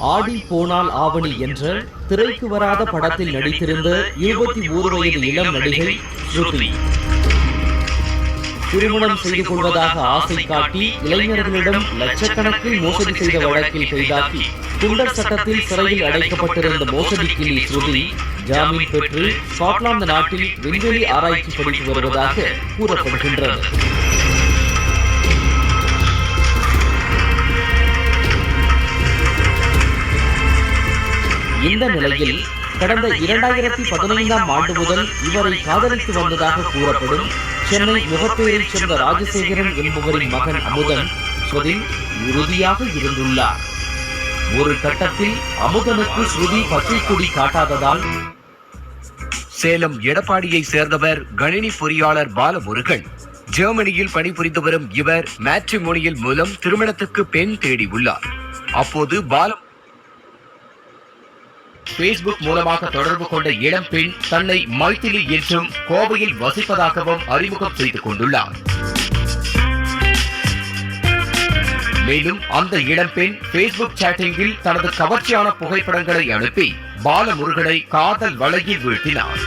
ஆடி போனால் ஆவணி என்ற திரைக்கு வராத படத்தில் நடித்திருந்த இருபத்தி ஓரு வயது இளம் நடிகை ஸ்ருதி. திருமணம் செய்து கொள்வதாக ஆசை காட்டி இளைஞர்களிடம் லட்சக்கணக்கில் மோசடி செய்த வழக்கில் கைதாக்கி குண்டர் சட்டத்தில் சிறையில் அடைக்கப்பட்டிருந்த மோசடி கிளி ஸ்ருதி ஜாமீன் பெற்று ஸ்காட்லாந்து நாட்டில் விண்வெளி ஆராய்ச்சி படித்து வருவதாக கூறப்படுகின்றது. இந்த நிலையில் கடந்த இரண்டாயிரத்தி பதினைந்தாம் ஆண்டு முதல் இவரை காதலித்து வந்ததாக கூறப்படும் சென்னை முகப்பேரைச் சேர்ந்த ராஜசேகரன் என்பவரின் மகன் அமுதன் ஸ்ருதி உறுதியாக இருந்துள்ளார். ஒரு கட்டத்தில் அமுதனுக்கு ஸ்ருதி பச்சை கொடி காட்டாததால் சேலம் எடப்பாடியை சேர்ந்தவர் கணினி பொறியாளர் பாலமுருகன். ஜெர்மனியில் பணிபுரிந்து வரும் இவர் மேட்ரிமோனியல் மூலம் திருமணத்துக்கு பெண் தேடி உள்ளார் அப்போது பாலம் பேஸ்புக் மூலமாக தொடர்பு கொண்ட இளம் பெண் தன்னை மைத்திலி என்றும் கோவையில் வசிப்பதாகவும் அறிமுகம் செய்து கொண்டுள்ளார். மேலும் அந்த இளம்பெண் பேஸ்புக் சேட்டிங்கில் தனது கவர்ச்சியான புகைப்படங்களை அனுப்பி பாலமுருகனை காதல் வலையில் வீழ்த்தினார்.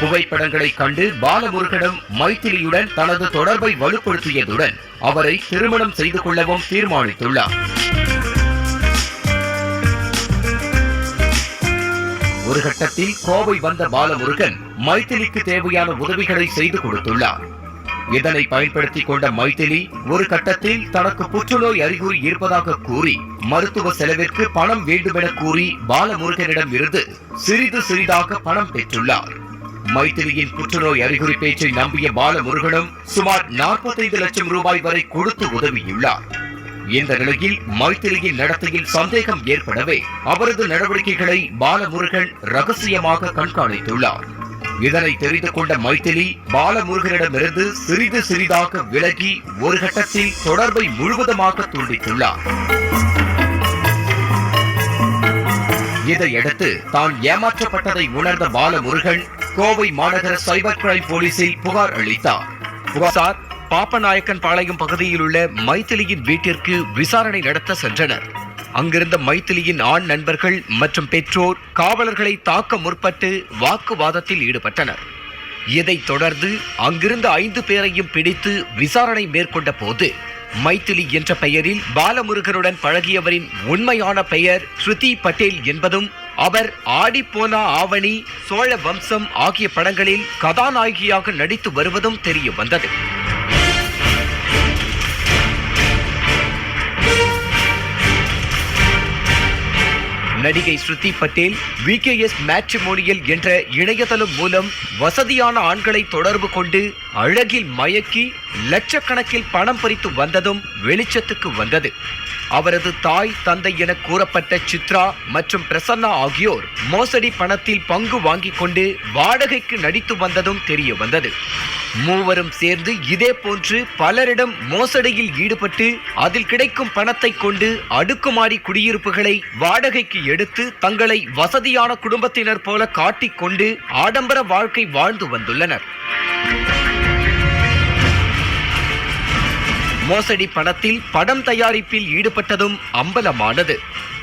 புகைப்படங்களை கண்டு பாலமுருகனும் மைத்திலியுடன் தனது தொடர்பை வலுப்படுத்தியதுடன் அவரை திருமணம் செய்து கொள்ளவும் தீர்மானித்துள்ளார். ஒரு கட்டத்தில் கோவை வந்த பாலமுருகன் மைத்திலிக்கு தேவையான உதவிகளை செய்து கொடுத்துள்ளார். இதனை பயன்படுத்திக் கொண்ட மைத்திலி ஒரு கட்டத்தில் தனக்கு புற்றுநோய் அறிகுறி இருப்பதாக கூறி மருத்துவ செலவிற்கு பணம் வேண்டுமென கூறி பாலமுருகனிடம் இருந்து சிறிது சிறிதாக பணம் பெற்றுள்ளார். மைத்திலியின் புற்றுநோய் அறிகுறி பேச்சை நம்பிய பாலமுருகனும் சுமார் 45 லட்சம் ரூபாய் வரை கொடுத்து உதவியுள்ளார். இந்த நிலையில் மைத்திரியின் நடத்தையில் சந்தேகம் ஏற்படவே அவரது நடவடிக்கைகளை பாலமுருகன் ரகசியமாக கண்காணித்துள்ளார். இதனை தெரிந்து கொண்ட மைத்திலி பாலமுருகனிடமிருந்து சிறிது சிறிதாக விலகி ஒரு கட்டத்தில் தொடர்பை முழுவதுமாக துண்டித்துள்ளார். இதையடுத்து தான் ஏமாற்றப்பட்டதை உணர்ந்த பாலமுருகன் கோவை மாநகர சைபர் கிரைம் போலீசில் புகார் அளித்தார். புகார் பாப்பநாயக்கன் பாளையம் பகுதியில் உள்ள மைத்திலியின் வீட்டிற்கு விசாரணை நடத்த சென்றனர். அங்கிருந்த மைத்திலியின் ஆண் நண்பர்கள் மற்றும் பெற்றோர் காவலர்களை தாக்க முற்பட்டு வாக்குவாதத்தில் ஈடுபட்டனர். இதைத் தொடர்ந்து அங்கிருந்த ஐந்து பேரையும் பிடித்து விசாரணை மேற்கொண்ட போது மைத்திலி என்ற பெயரில் பாலமுருகனுடன் பழகியவரின் உண்மையான பெயர் ஸ்ருதி பட்டேல் என்பதும் அவர் ஆடிப்போனா ஆவணி சோழ வம்சம் ஆகிய படங்களில் கதாநாயகியாக நடித்து வருவதும் தெரிய வந்தது. நடிகை ஸ்ருதி பட்டேல் விகேஎஸ் மேட்ரிமோனியல் என்ற இணையதளம் மூலம் வசதியான ஆண்களை தொடர்பு கொண்டு அழகில் மயக்கி லட்சக்கணக்கில் பணம் பறித்து வந்ததும் வெளிச்சத்துக்கு வந்தது. அவரது தாய் தந்தை என கூறப்பட்ட சித்ரா மற்றும் பிரசன்னா ஆகியோர் மோசடி பணத்தில் பங்கு வாங்கிக் கொண்டு வாடகைக்கு நடித்து வந்ததும் தெரிய வந்தது. மூவரும் சேர்ந்து இதே போன்று பலரிடம் மோசடியில் ஈடுபட்டு அதில் கிடைக்கும் பணத்தை கொண்டு அடுக்குமாடி குடியிருப்புகளை வாடகைக்கு எடுத்து தங்களை வசதியான குடும்பத்தினர் போல காட்டிக்கொண்டு ஆடம்பர வாழ்க்கை வாழ்ந்து வந்துள்ளனர். மோசடி பணத்தில் படம் தயாரிப்பில் ஈடுபட்டதும் அம்பலமானது.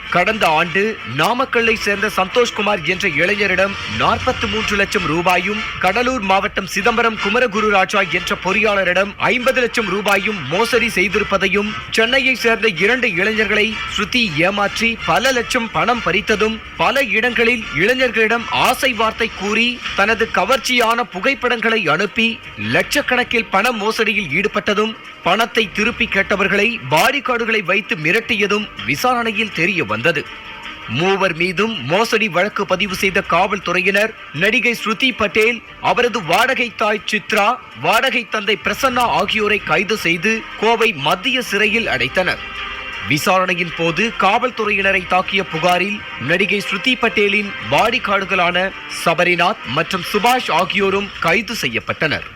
கடந்த ஆண்டு நாமக்கல்லை சேர்ந்த சந்தோஷ்குமார் என்ற இளைஞரிடம் நாற்பத்தி மூன்று லட்சம் ரூபாயும் கடலூர் மாவட்டம் சிதம்பரம் குமரகுரு ராஜா என்ற பொறியாளரிடம் ஐம்பது லட்சம் ரூபாயும் மோசடி செய்திருப்பதையும் சென்னையை சேர்ந்த இரண்டு இளைஞர்களை ஸ்ருதி ஏமாற்றி பல லட்சம் பணம் பறித்ததும் பல இடங்களில் இளைஞர்களிடம் ஆசை வார்த்தை கூறி தனது கவர்ச்சியான புகைப்படங்களை அனுப்பி லட்சக்கணக்கில் பண மோசடியில் ஈடுபட்டதும் பணத்தை திருப்பி கேட்டவர்களை பாடிகார்டுகளை வைத்து மிரட்டியதும் விசாரணையில் தெரிய வந்தது மூவர் மீதும் மோசடி வழக்கு பதிவு செய்த காவல்துறையினர் நடிகை ஸ்ருதி பட்டேல் அவரது வாடகை தாய் சித்ரா வாடகை தந்தை பிரசன்னா ஆகியோரை கைது செய்து கோவை மத்திய சிறையில் அடைத்தனர். விசாரணையின் போது காவல்துறையினரை தாக்கிய புகாரில் நடிகை ஸ்ருதி பட்டேலின் பாடி சபரிநாத் மற்றும் சுபாஷ் ஆகியோரும் கைது செய்யப்பட்டனர்.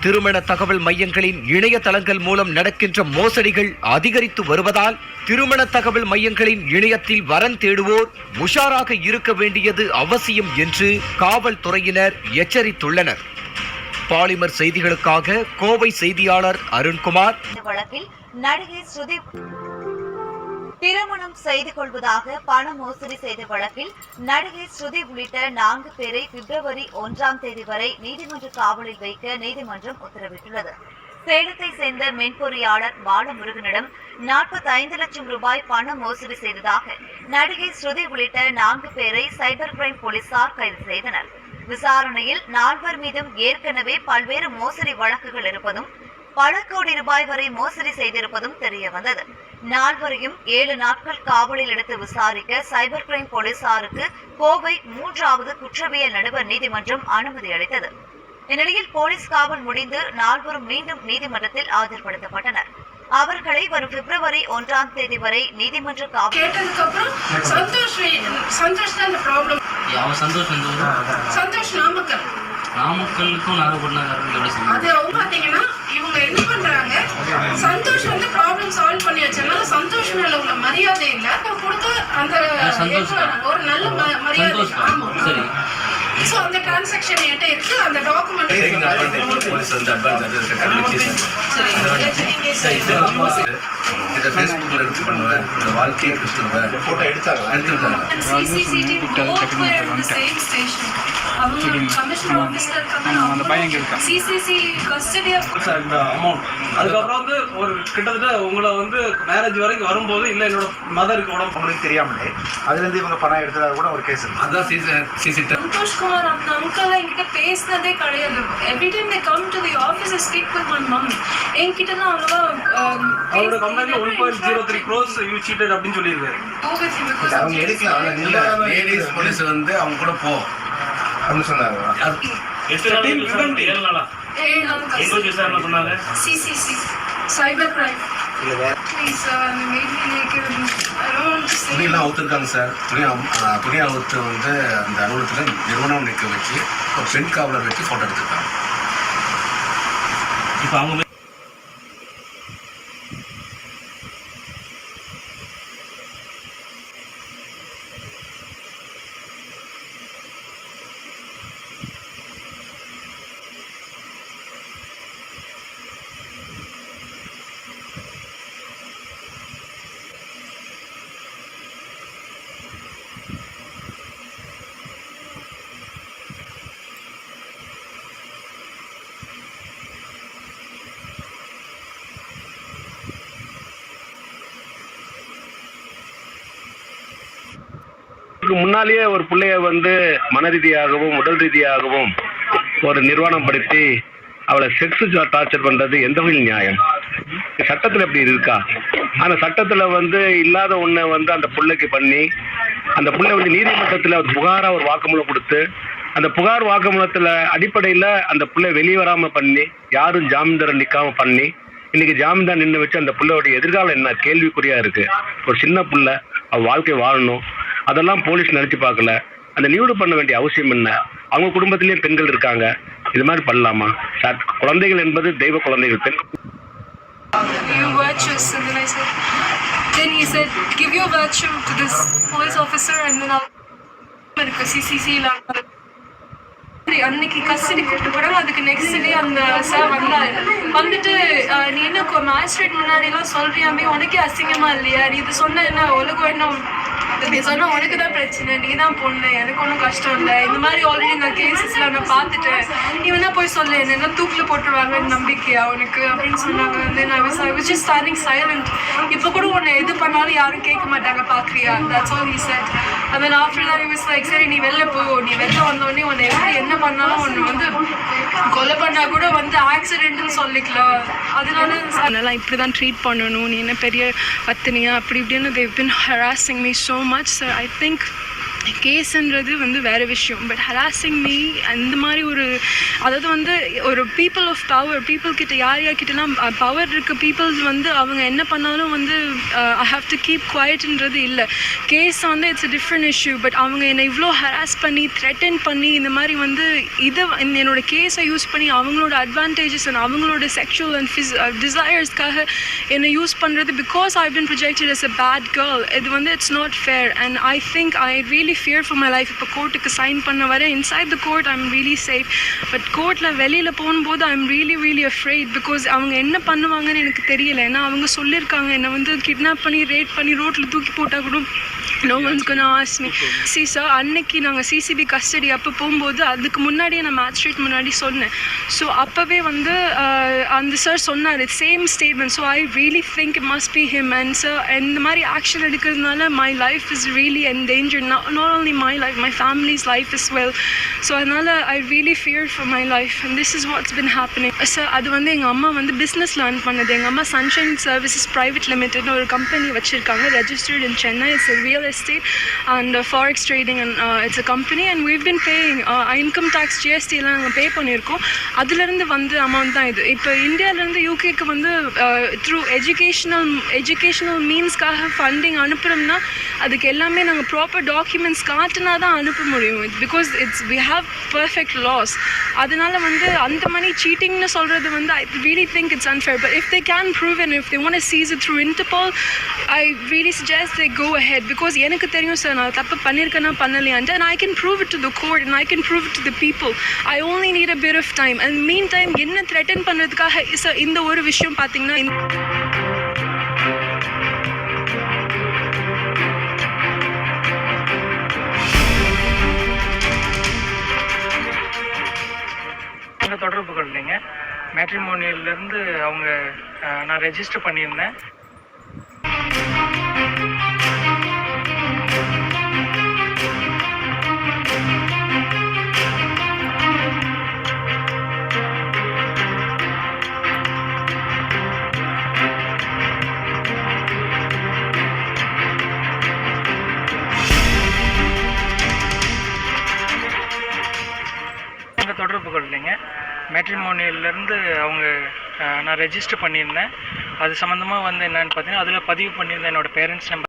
திருமண தகவல் மையங்களின் இணையதளங்கள் மூலம் நடக்கின்ற மோசடிகள் அதிகரித்து வருவதால் திருமண தகவல் மையங்களின் இணையத்தில் வரன் தேடுவோர் உஷாராக இருக்க வேண்டியது அவசியம் என்று காவல்துறையினர் எச்சரித்துள்ளனர். பாலிமர் செய்திகளுக்காக கோவை செய்தியாளர் அருண்குமார். இந்த வழக்கில் நடிகை ஸ்ருதி திருமணம் செய்து கொள்வதாக பண மோசடி செய்த வழக்கில் நடிகை ஸ்ருதி உள்ளிட்ட நான்கு பேரை பிப்ரவரி ஒன்றாம் தேதி வரை நீதிமன்ற காவலில் வைக்க நீதிமன்றம் உத்தரவிட்டுள்ளது. சேலத்தை சேர்ந்த மென்பொறியாளர் பாலமுருகனிடம் 45 லட்சம் ரூபாய் பண மோசடி செய்ததாக நடிகை ஸ்ருதி உள்ளிட்ட நான்கு பேரை சைபர் கிரைம் போலீசார் கைது செய்தனர். விசாரணையில் நால்வர் மீதும் ஏற்கனவே பல்வேறு மோசடி வழக்குகள் இருப்பதும் பல கோடி ரூபாய் வரை மோசடி செய்திருப்பதும் தெரிய வந்தது. நால்வரையும் ஏழு நாட்கள் காவலில் எடுத்து விசாரிக்க சைபர் கிரைம் போலீசாருக்கு கோவை மூன்றாவது குற்றவியல் நடுவர் நீதிமன்றம் அனுமதி அளித்தது. இந்நிலையில் போலீஸ் காவல் முடிந்து நால்வரும் மீண்டும் நீதிமன்றத்தில் ஆஜர்படுத்தப்பட்டனர். அவர்களை வரும் பிப்ரவரி ஒன்றாம் தேதி வரை நீதிமன்ற காவல் சந்தோஷ் தான் ப்ராப்ளம் அவன் நாமக்கல். நாமக்கலுக்கும் அது அவங்க பாத்தீங்கன்னா இவங்க என்ன பண்றாங்க சந்தோஷ் வந்து ப்ராப்ளம் சால்வ் பண்ணி வச்சனால சந்தோஷ் மேல உள்ள மரியாதை இல்ல அவங்க கொடுத்த அந்த. ஒரு நல்ல மரியாதை. ஆமா. சரி. சோ அந்த டிரான்சாக்ஷன் என்கிட்ட இருக்கு. அந்த டாக்குமெண்ட் taking இதை Facebookல எடுத்து பண்ணுவேன் இந்த வாழ்க்கையை கிறிஸ்துவ போட்டோ எடுத்தாங்க எடுத்துட்டாங்க அமௌண்ட் அதுக்கப்புறம் வந்து ஒரு கிட்டத்தட்ட உங்களை வந்து மேரேஜ் வரைக்கும் வரும்போது இல்லை என்னோட மதருக்கு உடம்பு தெரியாமலே அதுல இருந்து இவங்க பணம் எடுத்ததாக கூட ஒரு கேஸ் இருக்கு. அதான் சிசி சிசி சந்தோஷ்குமார் அந்த அங்கிள் என்கிட்ட பேசினதே கிடையாது. Every time they come to the office speak with my mum என்கிட்ட தான் அவ்வளவா அவரோட கம்பெனியில் one point zero three crores you cheated அப்படின்னு சொல்லியிருக்காரு. அவங்க எடுக்கலாம் அவங்க நில்ல லேடிஸ் போலீஸ் வந்து அவங்க கூட போ. அப்படின்னு சொன்னாங்க. துணியெல்லாம் அவுத்துருக்காங்க சார் துணி துணி அவுத்து வந்து அந்த அலுவலகத்தில் நிறுவனம் நிற்க வச்சு ஒரு பெண் காவலர் வச்சு ஃபோட்டோ எடுத்துருக்காங்க. இப்போ அவங்க அதுக்கு முன்னாலேயே ஒரு பிள்ளைய வந்து மன ரீதியாகவும் உடல் ரீதியாகவும் ஒரு நிர்வாணம் படுத்தி அவளை செக்ஸ் டார்ச்சர் பண்றது எந்த வகையில் நியாயம்? சட்டத்துல எப்படி இருக்கா? ஆனா சட்டத்துல வந்து இல்லாத ஒண்ணை வந்து அந்த பிள்ளைக்கு பண்ணி அந்த பிள்ளை வந்து நீதிமன்றத்துல ஒரு புகாரா ஒரு வாக்குமூலம் கொடுத்து அந்த புகார் வாக்குமூலத்துல அடிப்படையில அந்த பிள்ளை வெளியே வராம பண்ணி யாரும் ஜாமீன்தாரன் நிக்காம பண்ணி இன்னைக்கு ஜாமீன்தார் நின்று வச்சு அந்த பிள்ளையோட எதிர்காலம் என்ன? கேள்விக்குறியா இருக்கு. ஒரு சின்ன பிள்ளை அவ வாழ்க்கை வாழணும். அதெல்லாம் போலீஸ் நினைச்சு பார்க்கல. அந்த நியூடு பண்ண வேண்டிய அவசியம் என்ன? அவங்க குடும்பத்திலேயே பெண்கள் இருக்காங்க. இது மாதிரி பண்ணலாமா? சார் குழந்தைகள் என்பது தெய்வ குழந்தைகள் பெண் you virtuous and I said then he said give your virtue to this police officer and then I'll அப்படி அன்னைக்கு கஸ்டடி கூப்பிட்டு போனாங்க அதுக்கு நெக்ஸ்ட் டே அந்த சார் வந்தாரு. வந்துட்டு நீ என்ன மேஜிஸ்ட்ரேட் முன்னாடி எல்லாம் சொல்றியாமே உனக்கே அசிங்கமா இல்லையா? நீ இது சொன்ன என்ன உலகம் என்ன நீ சொன்ன உனக்கு தான் பிரச்சனை. நீ தான் பொண்ணு. எனக்கு ஒன்றும் கஷ்டம் இல்லை. இந்த மாதிரி ஆல்ரெடி நான் கேசஸ்லாம் நான் பார்த்துட்டேன். நீ வேணா போய் சொல்லு. என்ன தூக்கில் போட்டுருவாங்கன்னு நம்பிக்கையா உனக்கு? அப்படின்னு சொன்னாங்க. வந்து நான் வாஸ் ஐ ஸ்டாண்டிங் சைலண்ட் இப்போ கூட உன்னை எது பண்ணாலும் யாரும் கேட்க மாட்டாங்க. பார்க்குறியா? That's all he said and after தான் that he சரி நீ வெளில போ. நீ வெளில வந்தோடனே உன்னை எப்படி என்ன பண்ணாலும் வந்து கொலை பண்ணா கூட வந்து ஆக்சிடென்ட்னு சொல்லிக்கலாம். அதனால இப்படி தான் ட்ரீட் பண்ணணும். நீ என்ன பெரிய பத்தினியா அப்படி இப்படின்னு they've been harassing me so much sir I think கேஸ்ன்றது வந்து வேறு விஷயம். பட் ஹராசிங் மீ அந்த மாதிரி ஒரு அதாவது வந்து ஒரு பீப்புள் ஆஃப் பவர் பீப்புள் கிட்ட யார் யார்கிட்டலாம் பவர் இருக்க பீப்புள்ஸ் வந்து அவங்க என்ன பண்ணாலும் வந்து ஐ ஹாவ் டு கீப் குவாய்ட்ன்றது இல்லை. கேஸ் வந்து it's a different issue but அவங்க என்னை இவ்வளோ ஹராஸ் பண்ணி த்ரெட்டன் பண்ணி இந்த மாதிரி வந்து இதை இந்த என்னோட கேஸை யூஸ் பண்ணி அவங்களோட அட்வான்டேஜஸ் அண்ட் அவங்களோட செக்ஷுவல் அண்ட் ஃபிஸ் டிசையர்ஸ்க்காக என்னை யூஸ் பண்ணுறது because I been projected is a bad girl இது வந்து it's not fair and I think I really really fear for my life இப்போ கோர்ட்டுக்கு சைன் பண்ண வர inside the court I am really safe but கோர்ட்டில் வெளியில் போகும்போது I am really really afraid because அவங்க என்ன பண்ணுவாங்கன்னு எனக்கு தெரியல. ஏன்னா அவங்க சொல்லியிருக்காங்க. என்னை வந்து கிட்னாப் பண்ணி ரேட் பண்ணி ரோட்டில் தூக்கி போட்டால் கூட no one's gonna ask me see sir அன்னைக்கு நாங்கள் சிசிபி கஸ்டடி அப்போ போகும்போது அதுக்கு முன்னாடியே நான் மேட்ச்ரேட் முன்னாடி சொன்னேன். ஸோ அப்போவே வந்து அந்த சார் சொன்னார் same statement so I really think it must be him and sir இந்த மாதிரி ஆக்ஷன் எடுக்கிறதுனால my life is really endangered not not only my life my family's life is well so அதனால் I really fear for my life and this is what's been happening sir அது வந்து எங்கள் அம்மா வந்து business learn பண்ணது. எங்கள் அம்மா sunshine services private லிமிடெட்னு ஒரு கம்பெனி வச்சுருக்காங்க registered in Chennai it's real estate and forex trading and it's a company and we've been paying income tax GST எல்லாம் நாங்கள் பே பண்ணியிருக்கோம். அதுலேருந்து வந்து அமௌண்ட் தான் இது. இப்போ இந்தியாவிலேருந்து யூகேக்கு வந்து த்ரூ எஜுகேஷனல் எஜுகேஷனல் மீன்ஸ்க்காக ஃபண்டிங் அனுப்புகிறோம்னா அதுக்கு எல்லாமே நாங்கள் ப்ராப்பர் டாக்குமெண்ட்ஸ் காட்டினா தான் அனுப்ப முடியும். Because it's we have perfect laws அதனால வந்து அந்த மணி சீட்டிங்னு சொல்கிறது வந்து I really think it's unfair but if they can prove and if they want seize seize it through Interpol I really suggest they go எனக்கு தெரியும் sir நான் தப்பு பண்ணியிருக்கேனா பண்ணலையான்ட்டு and I can prove it to the court and I can prove it to the people I only need a a of time and mean time என்ன threaten பண்ணுறதுக்காக sir இந்த ஒரு விஷயம் பார்த்தீங்கன்னா இந்த- தொடர்பு கொள்ளலைங்க மேட்ரிமோனியிலேருந்து அவங்க நான் ரெஜிஸ்டர் பண்ணியிருந்தேன். மேட்ரிமோனியிலேருந்து அவங்க நான் ரெஜிஸ்டர் பண்ணியிருந்தேன். அது சம்மந்தமாக வந்து என்னன்னு பார்த்தீங்கன்னா அதில் பதிவு பண்ணியிருந்தேன் என்னோட பேரண்ட்ஸ் நம்பர்